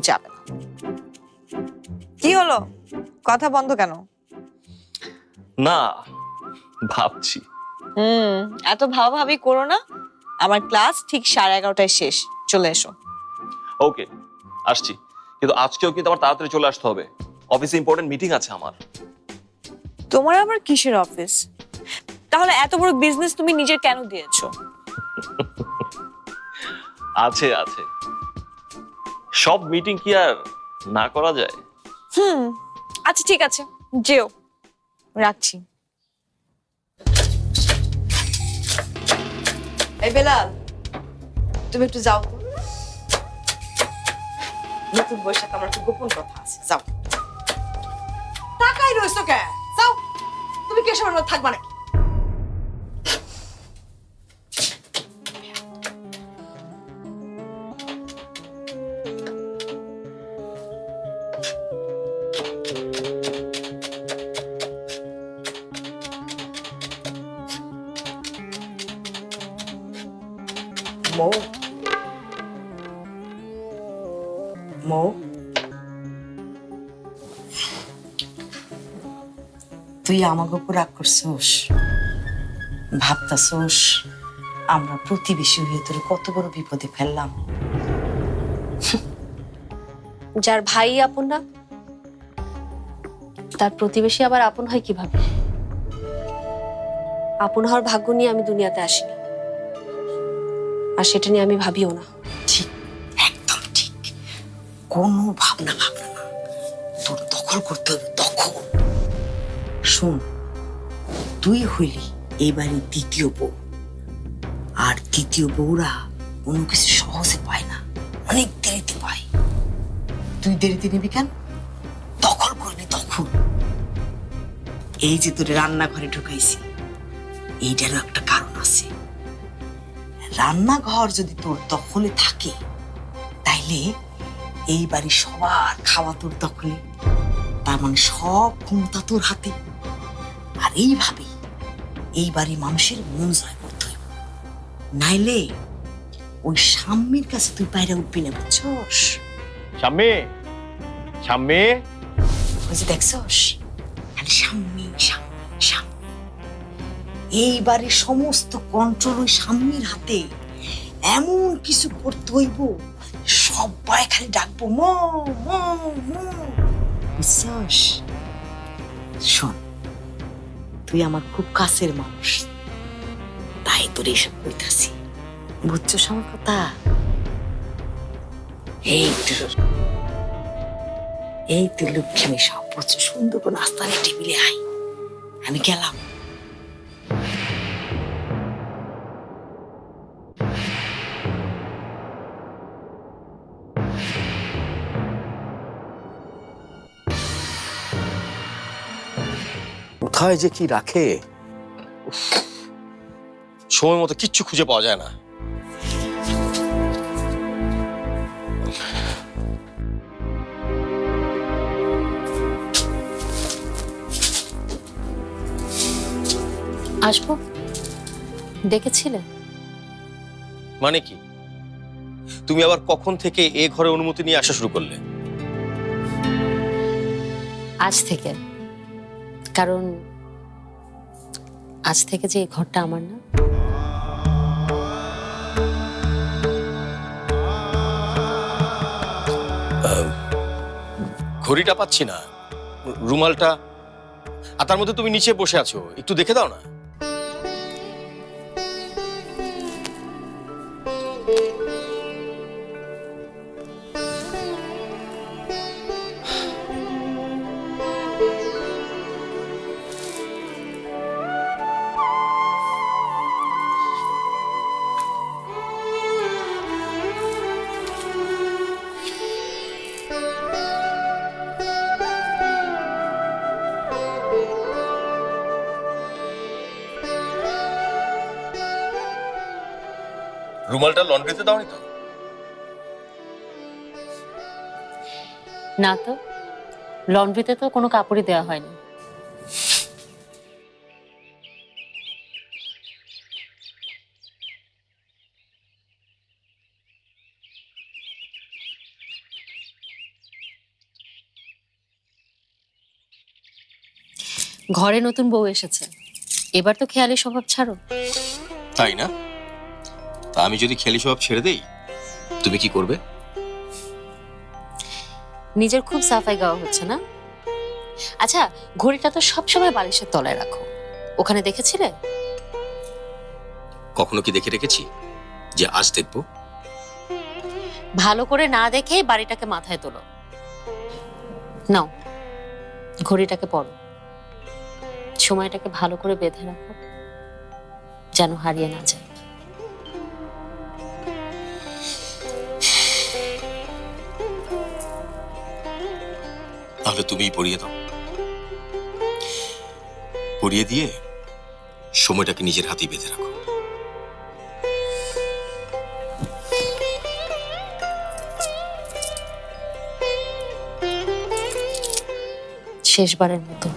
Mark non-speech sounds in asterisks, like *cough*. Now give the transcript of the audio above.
যাবে না। কি হলো? কথা বন্ধ কেন? না ভাবছি। হুম এত ভাবাভাবি করো না। আমার ক্লাস ঠিক সাড়ে এগারোটায় শেষ। চলে এসো। ওকে আসছি। কিন্তু আজকেও কিন্তু আমার তাড়াতাড়ি চলে আসতে হবে। অফিসে ইম্পর্টেন্ট মিটিং আছে আমার। তোমার আবার কিসের অফিস? তাহলে এত বড় বিজনেস তুমি নিজের কেন দিয়েছ? *laughs* আছে আছে। সব মিটিং কি আর না করা যায়? হুম আচ্ছা ঠিক আছে যেও রাখছি। এই বেলাল তুমি একটু যাও। তো নতুন সাথে আমার একটু গোপন কথা আছে যাও। টাকাই রয়েছো কে? যাও তুমি কে সময় থাকবা নাকি? মৌ। তুই আমাকে উপর রাগ করছোস, ভাবতাছোস, আমরা প্রতিবেশী হয়ে তোর কত বড় বিপদে ফেললাম। যার ভাই আপন না, তার প্রতিবেশী আবার আপন হয় কীভাবে? আপন হওয়ার ভাগ্য নিয়ে আমি দুনিয়াতে আসিনি। আর সেটা নিয়ে আমি ভাবিও না। ঠিক, একদম ঠিক। কোনো ভাবনা ভাবনা না। তোর দখল করতে হবে দখল শোন, তুই হইলি এই বাড়ির দ্বিতীয় বউ। আর দ্বিতীয় বউরা কোনো কিছু সহজে পায় না। অনেক দেরিতে পায়। তুই দেরিতে নিবি কেন? দখল করবি তখন। এই যে তোর রান্নাঘরে ঢুকাইছি, এইটারও একটা রান্নাঘর যদি তোর দখলে থাকে তাইলে এই বাড়ির সবার খাওয়া তোর দখলে। তার মানে সব ক্ষমতা তোর হাতে। আর এইভাবে এই বাড়ির মানুষের মন জয় করতে হইব। নাইলে ওই সাম্যের কাছে তুই বাইরে উঠবি না বুঝছস? শাম্মী শাম্মী ওই যে দেখছস? খালি সাম্যি সাম্যি সাম্যি এই বাড়ির সমস্ত কন্ট্রোল ওই সাম্যির হাতে এমন কিছু করতে হইব সবাই খালি ডাকবো, মো মো মো। বুঝছস শোন, তুই আমার খুব কাছের মানুষ, তাই তোর এইসব কইতাছি। বুঝছস আমার কথা? এই তো এই তো লক্ষ্মী সব বছর সুন্দর করে নাস্তার টেবিলে আয়। আমি গেলাম। কোথায় যে কি রাখে? উফ, সময় মতো কিচ্ছু খুঁজে পাওয়া যায় না। আসব? দেখেছিলে? মানে কি? তুমি আবার কখন থেকে এ ঘরে অনুমতি নিয়ে আসা শুরু করলে? আজ থেকে। কারণ আজ থেকে যে এই ঘরটা আমার না ঘড়িটা পাচ্ছি না, রুমালটা, আর তার মধ্যে তুমি নিচে বসে আছো, একটু দেখে দাও না। রুমালটা লন্ড্রিতে দাওনি তো? না তো লন্ড্রিতে তো কোনো কাপড়ই দেওয়া হয়নি। ঘরে নতুন বউ এসেছে। এবার তো খেয়ালি স্বভাব ছাড়ো। তাই না? তা আমি যদি খেলি স্বভাব ছেড়ে দেই তুমি কি করবে? নিজের খুব সাফাই গাওয়া হচ্ছে না? আচ্ছা ঘড়িটা তো সবসময় বালিশের তলায় রাখো। ওখানে দেখেছিলে? কখনো কি দেখে রেখেছি যে আজ দেখব? ভালো করে না দেখে বাড়িটাকে মাথায় তোলো। নাও ঘড়িটাকে পড়ো সময়টাকে ভালো করে বেঁধে রাখো যেন হারিয়ে না যায়। তাহলে তুমিই পড়িয়ে দাও। পড়িয়ে দিয়ে সময়টাকে নিজের হাতেই বেঁধে রাখো। শেষবারের মতো।